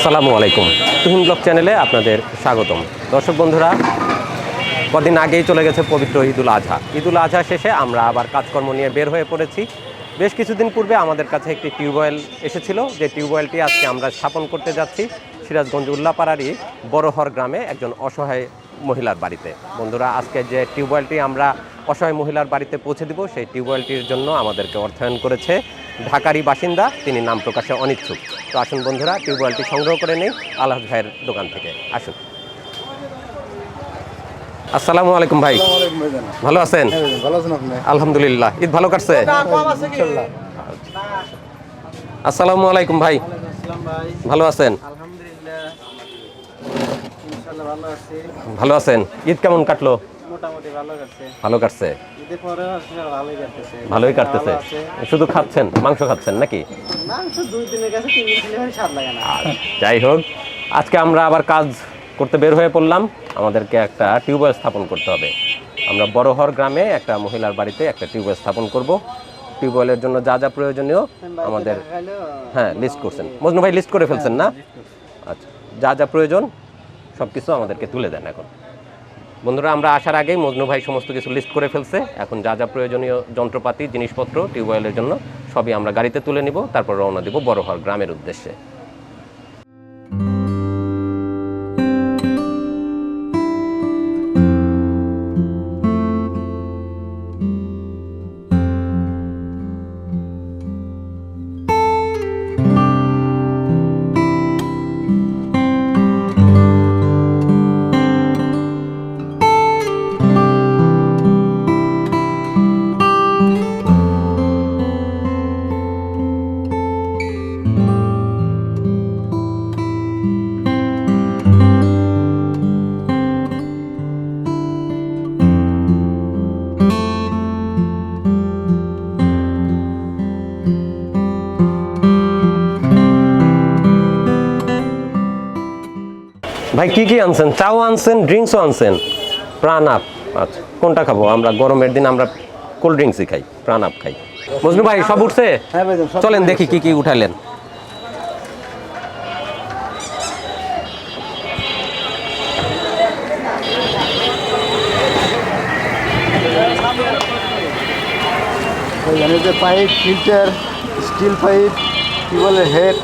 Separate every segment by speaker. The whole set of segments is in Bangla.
Speaker 1: আসসালামু আলাইকুম। তুহিন ব্লগ চ্যানেলে আপনাদের স্বাগতম। দর্শক বন্ধুরা, কদিন আগেই চলে গেছে পবিত্র ঈদুল আজহা। ঈদুল আজহা শেষে আমরা আবার কাজকর্ম নিয়ে বের হয়ে পড়েছি। বেশ কিছুদিন পূর্বে আমাদের কাছে একটি টিউবওয়েল এসেছিল। যে টিউবওয়েলটি আজকে আমরা স্থাপন করতে যাচ্ছি সিরাজগঞ্জ উল্লাপাড়ারই বড়হর গ্রামে একজন অসহায় মহিলার বাড়িতে। বন্ধুরা, আজকে যে টিউবওয়েলটি আমরা অসহায় মহিলার বাড়িতে পৌঁছে দিব, সেই টিউবওয়েলটির জন্য আমাদেরকে অর্থায়ন করেছে ঢাকারই বাসিন্দা তিনি নাম প্রকাশে অনিচ্ছুক। তো আসুন বন্ধুরা টিউবওয়েলটি সংগ্রহ করে নেই আল্লাহ ভাইয়ের দোকান থেকে। আসুন। আসসালামু আলাইকুম ভাই। ভালো আছেন?
Speaker 2: হ্যাঁ ভাইজান, ভালো আছেন আপনি?
Speaker 1: আলহামদুলিল্লাহ। ঈদ ভালো কাটছে? আসসালামু আলাইকুম ভাই। ভালো আছেন?
Speaker 3: আলহামদুলিল্লাহ। ইনশাল্লাহ ভালো আছি।
Speaker 1: ভালো আছেন? ঈদ কেমন কাটলো?
Speaker 3: মোটামুটি ভালো যাচ্ছে
Speaker 1: ভালো কাটছে?
Speaker 3: ঈদের পরে ভালোই কাটতেছে।
Speaker 1: ভালোই কাটতেছে। শুধু খাচ্ছেন? মাংস খাচ্ছেন নাকি?
Speaker 3: মাংস দুই দিনের কাছে তিন দিন খেলে স্বাদ লাগে না।
Speaker 1: যাই হোক আজকে আমরা আবার কাজ করতে বের হয়ে পড়লাম। আমাদেরকে একটা টিউবওয়েল স্থাপন করতে হবে। আমরা বড়হর গ্রামে একটা মহিলার বাড়িতে একটা টিউবওয়েল স্থাপন করব। টিউবওয়েলের জন্য যা যা প্রয়োজনীয় আমাদের হ্যাঁ লিস্ট করছেন। মজনু ভাই লিস্ট করে ফেলছেন না? আচ্ছা যা যা প্রয়োজন সব কিছু আমাদেরকে তুলে দেন এখন। বন্ধুরা, আমরা আসার আগেই মজনু ভাই সমস্ত কিছু লিস্ট করে ফেলছে। এখন যা যা প্রয়োজনীয় যন্ত্রপাতি, জিনিসপত্র টিউবওয়েলের জন্য সবই আমরা গাড়িতে তুলে নিব, তারপর রওনা দিব বড় হওয়ার গ্রামের উদ্দেশ্যে। ভাই কি কি আনছেন? চাও আনছেন ড্রিঙ্কসও আনছেন? প্রাণ আপ। আচ্ছা কোনটা খাব? আমরা গরমের দিন আমরা কোল্ড ড্রিঙ্কসই খাই প্রাণ আপ খাই। মজনু ভাই সব উঠছে?
Speaker 2: হ্যাঁ সব
Speaker 1: চলেন দেখি কি কি
Speaker 2: উঠালেন। যে পাইপ ফিল্টার স্টিল পাইপ কি বলে হেড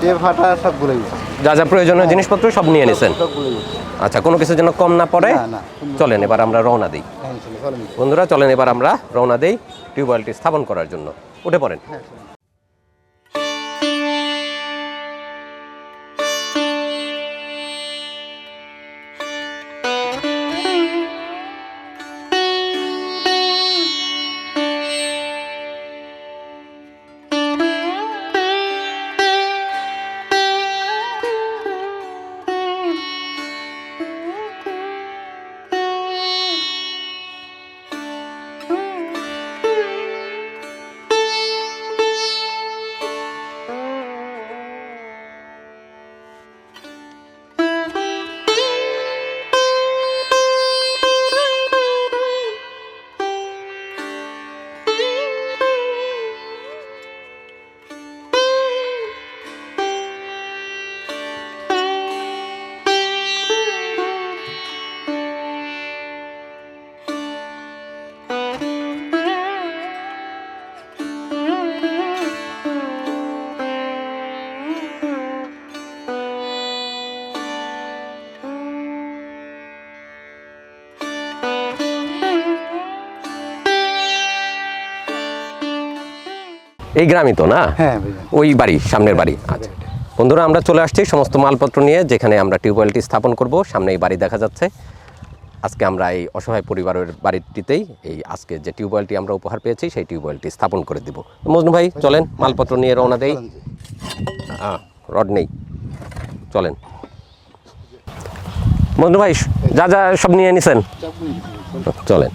Speaker 2: টেপ ফাটা সবগুলোই
Speaker 1: যা যা প্রয়োজনীয় জিনিসপত্র সব নিয়ে নিছেন? আচ্ছা কোনো কিছু যেন কম না পড়ে। চলেন এবার আমরা রওনা দিই।
Speaker 2: হ্যাঁ।
Speaker 1: বন্ধুরা চলেন এবার আমরা রওনা দিই টিউবওয়েলটি স্থাপন করার জন্য। উঠে পড়েন। এই গ্রামই তো না?
Speaker 2: হ্যাঁ
Speaker 1: ওই বাড়ি সামনের বাড়ি। আচ্ছা। বন্ধুরা আমরা চলে আসছি সমস্ত মালপত্র নিয়ে যেখানে আমরা টিউবওয়েলটি স্থাপন করব। সামনে এই বাড়ি দেখা যাচ্ছে। আজকে আমরা এই অসহায় পরিবারের বাড়িটিতেই এই আজকে যে টিউবওয়েলটি আমরা উপহার পেয়েছি সেই টিউবওয়েলটি স্থাপন করে দিব। মজনু ভাই চলেন মালপত্র নিয়ে রওনা দেই। আহ, রড নেই। চলেন। মজনু ভাই যা যা সব নিয়ে নিছেন? চলেন।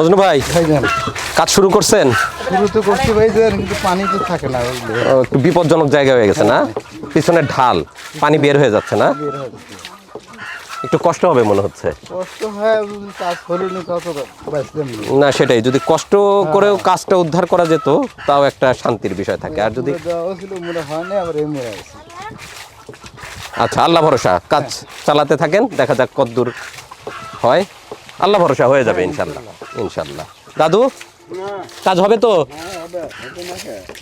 Speaker 1: মজনু ভাই কাজ শুরু করছেন?
Speaker 2: শুরু তো করছি ভাইজান কিন্তু পানি তো থাকে না
Speaker 1: একটু বিপজ্জনক জায়গা হয়ে গেছে না? পিছনে ঢাল পানি বের হয়ে যাচ্ছে না?
Speaker 2: হয়ে।
Speaker 1: একটু কষ্ট হবে মনে হচ্ছে।
Speaker 2: কষ্ট হয় কাজ হলিনি কত
Speaker 1: না সেটাই যদি কষ্ট করেও কাজটা উদ্ধার করা যেত তাও একটা শান্তির বিষয় থাকে। আর যদি
Speaker 2: মনে হয় না আবার
Speaker 1: আচ্ছা আল্লাহ ভরসা কাজ চালাতে থাকেন দেখা যাক কতদূর হয়। আল্লাহ ভরসা হয়ে যাবে ইনশাল্লাহ ইনশাল্লাহ দাদু কাজ হবে তো?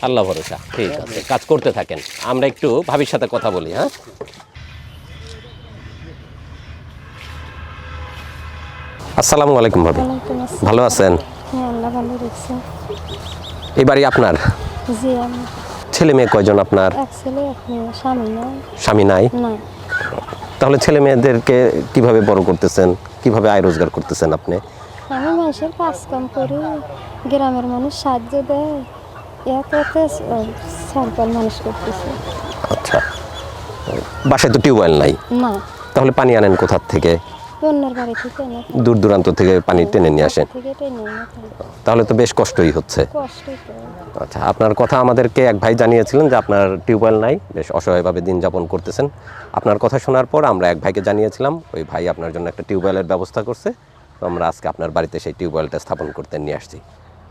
Speaker 1: আল্লাহ ভরসা ঠিক আছে কাজ করতে থাকেন। আমরা একটু ভাবির সাথে কথা বলি হ্যাঁ? আসসালামু আলাইকুম ভাবি। ভালো আছেন?
Speaker 4: হ্যাঁ
Speaker 1: এই বাড়ি আপনার? ছেলে মেয়ে কয়জন আপনার?
Speaker 4: স্বামী নাই।
Speaker 1: তাহলে ছেলে মেয়েদেরকে কীভাবে বড় করতেছেন? কীভাবে আয় রোজগার করতেছেন আপনি?
Speaker 4: আমি মানুষের কাজ কাম করি গ্রামের মানুষ সাহায্য দেয় এত সার্কাল মানুষ করতেছে।
Speaker 1: আচ্ছা। বাসায় তো টিউবওয়েল নাই।
Speaker 4: না।
Speaker 1: তাহলে পানি আনেন কোথার থেকে? দূর দূরান্ত থেকে পানি টেনে নিয়ে আসেন? তাহলে তো বেশ কষ্টই হচ্ছে। আচ্ছা আপনার কথা আমাদেরকে এক ভাই জানিয়েছিলেন যে আপনার টিউবওয়েল নাই বেশ অসহায়ভাবে দিন যাপন করতেছেন। আপনার কথা শোনার পর আমরা এক ভাইকে জানিয়েছিলাম ওই ভাই আপনার জন্য একটা টিউবওয়েলের ব্যবস্থা করছে। তো আমরা আজকে আপনার বাড়িতে সেই টিউবওয়েলটা স্থাপন করতে নিয়ে আসছি।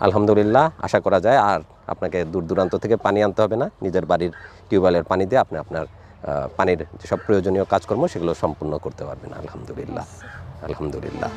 Speaker 1: আলহামদুলিল্লাহ আশা করা যায় আর আপনাকে দূর দূরান্ত থেকে পানি আনতে হবে না। নিজের বাড়ির টিউবওয়েলের পানি দিয়ে আপনি আপনার পানির যেসব প্রয়োজনীয় কাজকর্ম সেগুলো সম্পূর্ণ করতে পারবেন আলহামদুলিল্লাহ। আলহামদুলিল্লাহ।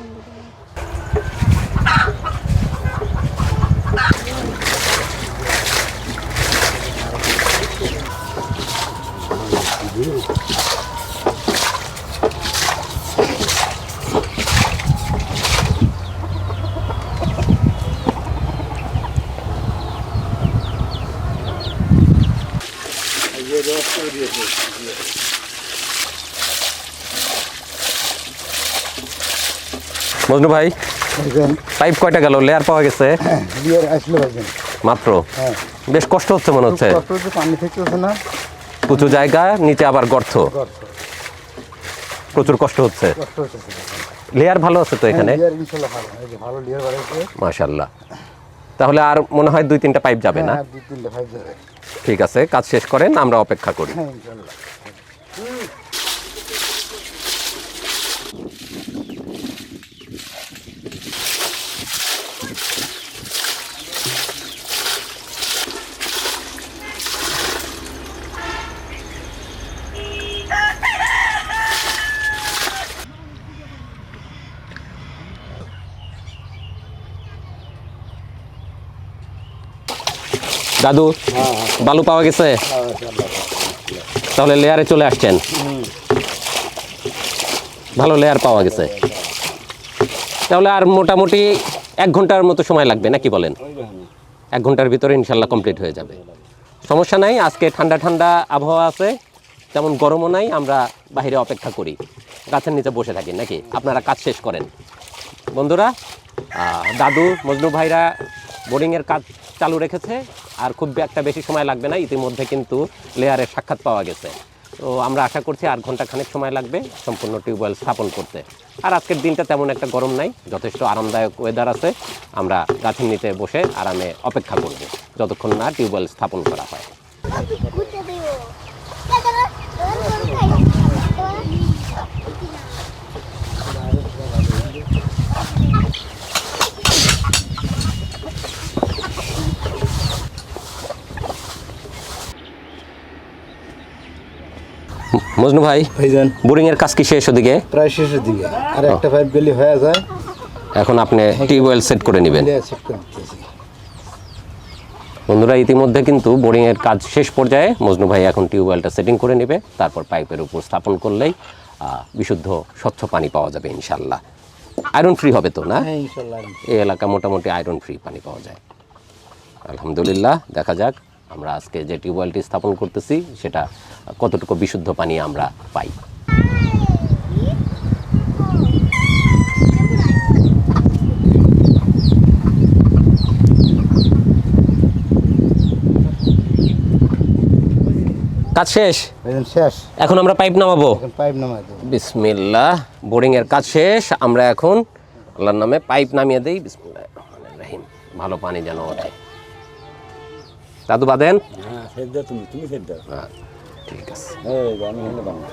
Speaker 1: মজনু ভাই পাইপ কয়টা গেল? লেয়ার পাওয়া গেছে।
Speaker 2: আসলো
Speaker 1: মাত্র?
Speaker 2: হ্যাঁ।
Speaker 1: বেশ কষ্ট হচ্ছে মনে হচ্ছে।
Speaker 2: পানি না।
Speaker 1: উঁচু জায়গা নিচে আবার গর্ত। প্রচুর কষ্ট হচ্ছে। লেয়ার ভালো আছে তো এখানে?
Speaker 2: লিয়ার ইনশাল্লাহ ভালো। এই যে ভালো লিয়ার বাড়াইছে।
Speaker 1: মাশাল্লাহ। তাহলে আর মনে হয় দুই তিনটা পাইপ যাবে না?
Speaker 2: হ্যাঁ দুই তিনটে ভাই যাবে।
Speaker 1: ঠিক আছে কাজ শেষ করেন আমরা অপেক্ষা করি। দাদু বালু পাওয়া গেছে? তাহলে লেয়ারে চলে আসছেন। ভালো লেয়ার পাওয়া গেছে। তাহলে আর মোটামুটি এক ঘণ্টার মতো সময় লাগবে নাকি বলেন? এক ঘণ্টার ভিতরে ইনশাল্লাহ কমপ্লিট হয়ে যাবে। সমস্যা নাই আজকে ঠান্ডা ঠান্ডা আবহাওয়া আছে তেমন গরমও নাই আমরা বাহিরে অপেক্ষা করি। গাছের নিচে বসে থাকি নাকি? আপনারা কাজ শেষ করেন। বন্ধুরা দাদু মজনু ভাইরা বোর্ডিংয়ের কাজ চালু রেখেছে আর খুব একটা বেশি সময় লাগবে না, ইতিমধ্যে কিন্তু লেয়ারের সাক্ষাৎ পাওয়া গেছে। তো আমরা আশা করছি আর ঘণ্টা খানেক সময় লাগবে সম্পূর্ণ টিউবওয়েল স্থাপন করতে। আর আজকের দিনটা তেমন একটা গরম নাই, যথেষ্ট আরামদায়ক ওয়েদার আছে। আমরা গাছের নিতে বসে আরামে অপেক্ষা করব, যতক্ষণ না টিউবওয়েল স্থাপন করা হয়। মজনু ভাই
Speaker 2: ভাইজান।
Speaker 1: বোরিংয়ের কাজ কি শেষ ওদিকে?
Speaker 2: প্রায় শেষের দিকে। আর একটা পাইপ গেলে হয়ে যায়।
Speaker 1: এখন আপনি টিউবওয়েল সেট করে নেবেন।
Speaker 2: নিতেছি।
Speaker 1: বন্ধুরা ইতিমধ্যে কিন্তু বোরিংয়ের কাজ শেষ পর্যায়ে মজনু ভাই এখন টিউবওয়েলটা সেটিং করে নেবে। তারপর পাইপের উপর স্থাপন করলেই আহ, বিশুদ্ধ স্বচ্ছ পানি পাওয়া যাবে ইনশাল্লাহ আয়রন ফ্রি হবে তো না?
Speaker 2: হ্যাঁ
Speaker 1: এই এলাকা মোটামুটি আয়রন ফ্রি পানি পাওয়া যায়। আলহামদুলিল্লাহ দেখা যাক। আমরা আজকে যে টিউবওয়েলটি স্থাপন করতেছি সেটা কতটুকু বিশুদ্ধ পানি আমরা পাই। কাজ শেষ?
Speaker 2: শেষ।
Speaker 1: এখন আমরা পাইপ নামাবো?
Speaker 2: এখন পাইপ নামাই দেবো।
Speaker 1: বিসমিল্লাহ বোরিং এর কাজ শেষ আমরা এখন আল্লাহর নামে পাইপ নামিয়ে দেই বিসমিল্লাহ ভালো পানি যেন ওঠে। দাদু বাদেন?
Speaker 5: হ্যাঁ তুমি তুমি
Speaker 1: হ্যাঁ। ঠিক আছে।
Speaker 5: আমি হলে বানাবো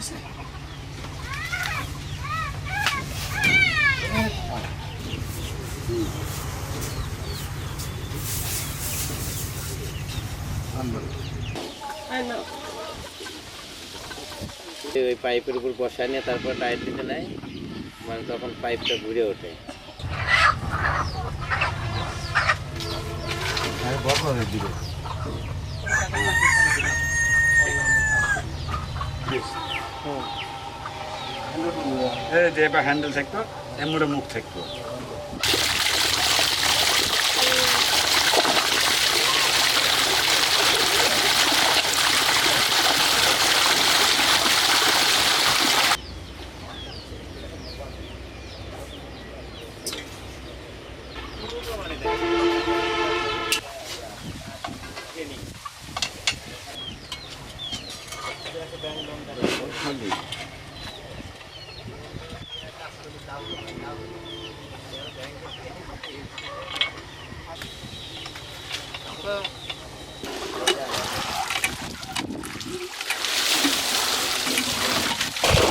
Speaker 3: ওই পাইপের উপর বসায় নিয়ে তারপর টাইট দিতে নেয়। মানে তখন পাইপটা ঘুরে ওঠে।
Speaker 5: এই যে এবার হ্যান্ডেল থাকতো এমনটা মুখ থাকতো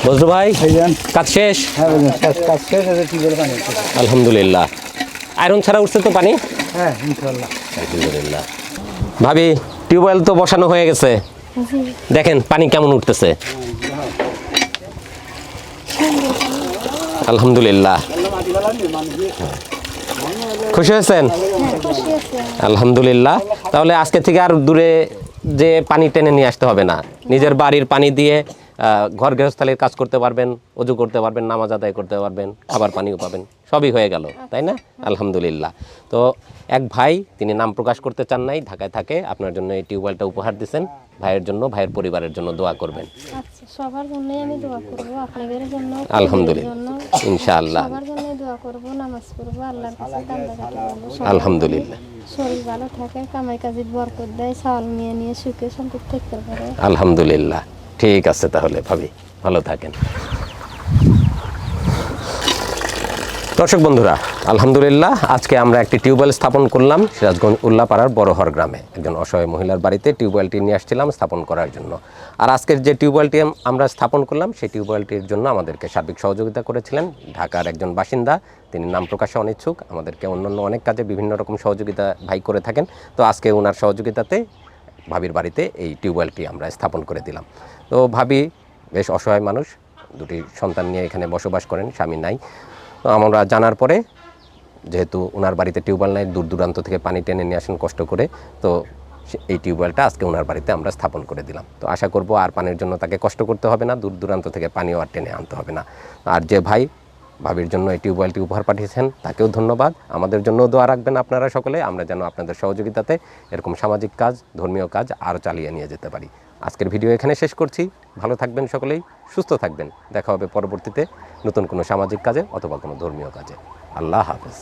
Speaker 1: বজরু ভাই কাজ শেষ?
Speaker 2: হ্যাঁ
Speaker 1: আলহামদুলিল্লাহ। আয়রন ছাড়া উঠছে তো পানি?
Speaker 2: হ্যাঁ
Speaker 1: আলহামদুলিল্লাহ। ভাবি টিউবওয়েল তো বসানো হয়ে গেছে। দেখেন পানি কেমন উঠতেছে। আলহামদুলিল্লাহ। খুশি হয়েছেন?
Speaker 4: হ্যাঁ
Speaker 1: আলহামদুলিল্লাহ। তাহলে আজকে থেকে আর দূরে যে পানি টেনে নিয়ে আসতে হবে না। নিজের বাড়ির পানি দিয়ে ঘর গৃহস্থালির কাজ করতে পারবেন অজু করতে পারবেন নামাজ আদায় করতে পারবেন খাবার পানিও পাবেন সবই হয়ে গেল তাই না? আলহামদুলিল্লাহ। তো এক ভাই তিনি নাম প্রকাশ করতে চান নাই ঢাকায় থাকে আপনার জন্য এই টিউবওয়েলটা উপহার দিচ্ছেন ভাইয়ের জন্য ভাইয়ের পরিবারের জন্য দোয়া করবেন।
Speaker 4: আচ্ছা সবার জন্যই আমি দোয়া করব আপনাদের জন্য
Speaker 1: আলহামদুলিল্লাহ। ইনশাআল্লাহ।
Speaker 4: সবার জন্য দোয়া করব নামাজ পড়ব আল্লাহর কাছে কান্দা কাটি
Speaker 1: আলহামদুলিল্লাহ।
Speaker 4: শরীর ভালো থাকে কামাই কাজে বরকত দেয় চাল নিয়ে নিয়ে সুখে শান্তি থাকতে পারে।
Speaker 1: আলহামদুলিল্লাহ। ঠিক আছে তাহলে, ভাবি। ভালো থাকেন। দর্শক বন্ধুরা, আলহামদুলিল্লাহ, আজকে আমরা একটি টিউবওয়েল স্থাপন করলাম সিরাজগঞ্জ উল্লাপাড়ার বড়হর গ্রামে। একজন অসহায় মহিলার বাড়িতে টিউবওয়েলটি নিয়ে আসছিলাম স্থাপন করার জন্য। আর আজকের যে টিউবওয়েলটি আমরা স্থাপন করলাম, সেই টিউবওয়েলটির জন্য আমাদেরকে সার্বিক সহযোগিতা করেছিলেন ঢাকার একজন বাসিন্দা। তিনি নাম প্রকাশে অনিচ্ছুক। আমাদেরকে অন্যান্য অনেক কাজে বিভিন্ন রকম সহযোগিতা ভাই করে থাকেন। তো আজকে ওনার সহযোগিতাতে ভাবির বাড়িতে এই টিউবওয়েলটি আমরা স্থাপন করে দিলাম। তো ভাবি বেশ অসহায় মানুষ, দুটি সন্তান নিয়ে এখানে বসবাস করেন, স্বামী নাই। তো আমরা জানার পরে যেহেতু ওনার বাড়িতে টিউবওয়েল নাই, দূর দূরান্ত থেকে পানি টেনে নিয়ে আসেন কষ্ট করে, তো এই টিউবওয়েলটা আজকে ওনার বাড়িতে আমরা স্থাপন করে দিলাম। তো আশা করব আর পানির জন্য তাকে কষ্ট করতে হবে না, দূর দূরান্ত থেকে পানিও আর টেনে আনতে হবে না। আর যে ভাই ভাবির জন্য এই টিউবওয়েলটি উপহার পাঠিয়েছেন। তাকেও ধন্যবাদ। আমাদের জন্য দোয়া রাখবেন আপনারা সকলে। আমরা যেন আপনাদের সহযোগিতাতে এরকম সামাজিক কাজ, ধর্মীয় কাজ আরও চালিয়ে নিয়ে যেতে পারি। আজকের ভিডিও এখানে শেষ করছি। ভালো থাকবেন সকলেই, সুস্থ থাকবেন। দেখা হবে পরবর্তীতে নতুন কোনো সামাজিক কাজে অথবা কোনো ধর্মীয় কাজে। আল্লাহ হাফেজ।